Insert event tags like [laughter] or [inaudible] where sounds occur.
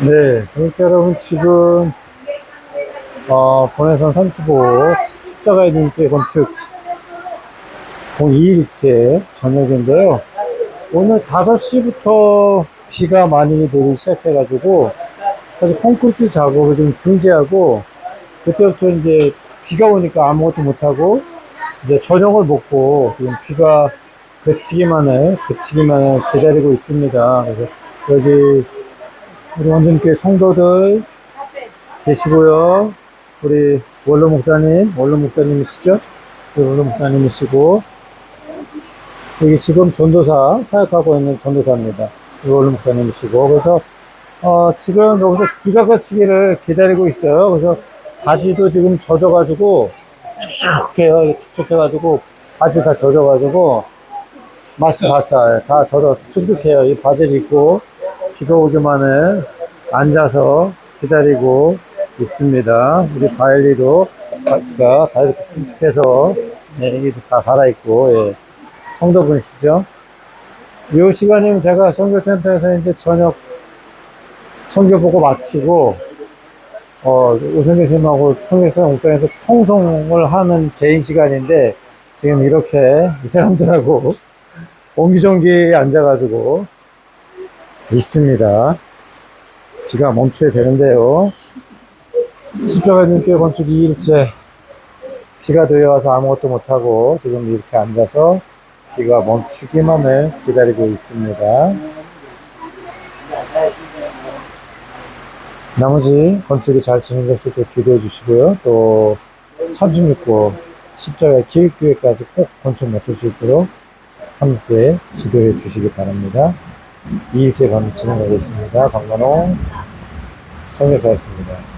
네, 그러니까 여러분 지금 어, 본해선 35 십자가의 눈길 건축 02일째 저녁인데요. 오늘 5시부터 비가 많이 내리기 시작해가지고 사실 콘크리트 작업을 좀 중지하고 그때부터 이제 비가 오니까 아무것도 못하고 이제 저녁을 먹고 지금 비가 그치기만을 그치기만을 기다리고 있습니다. 그래서 여기 우리 원전교회 성도들 계시고요. 우리 원로 목사님, 원로 목사님이시죠? 원로 목사님이시고 여기 지금 전도사 사역하고 있는 전도사입니다. 원로 목사님이시고 그래서 어, 지금 여기서 비가 그치기를 기다리고 있어요. 그래서 바지도 지금 젖어가지고 축축해요. 축축해가지고 바지 다 젖어가지고 마스 바스 다 젖어 축축해요. 이 바지를 입고 비가 오기만을 앉아서 기다리고 있습니다. 우리 바일리도 가, 다 이렇게 축축해서, 네, 이게 다 갈아입고, 예. 성도분이시죠? 이 시간이면 제가 성교센터에서 이제 저녁 성교 보고 마치고, 어, 오선 교수님하고 성교센터 옥상에서 통성을 하는 개인 시간인데, 지금 이렇게 이 사람들하고 [laughs] 옹기종기 앉아가지고 있습니다. 비가 멈춰야 되는데요. 십자가 눈길 건축 2일째 비가 들려와서 아무것도 못하고 지금 이렇게 앉아서 비가 멈추기만을 기다리고 있습니다. 나머지 건축이 잘 진행됐을 때 기도해 주시고요. 또 36호 십자가 기획교회까지 꼭 건축 맡을 수 있도록 함께 기도해 주시기 바랍니다. 2일째 건 진행하고 있습니다. 강만호 성교사였습니다.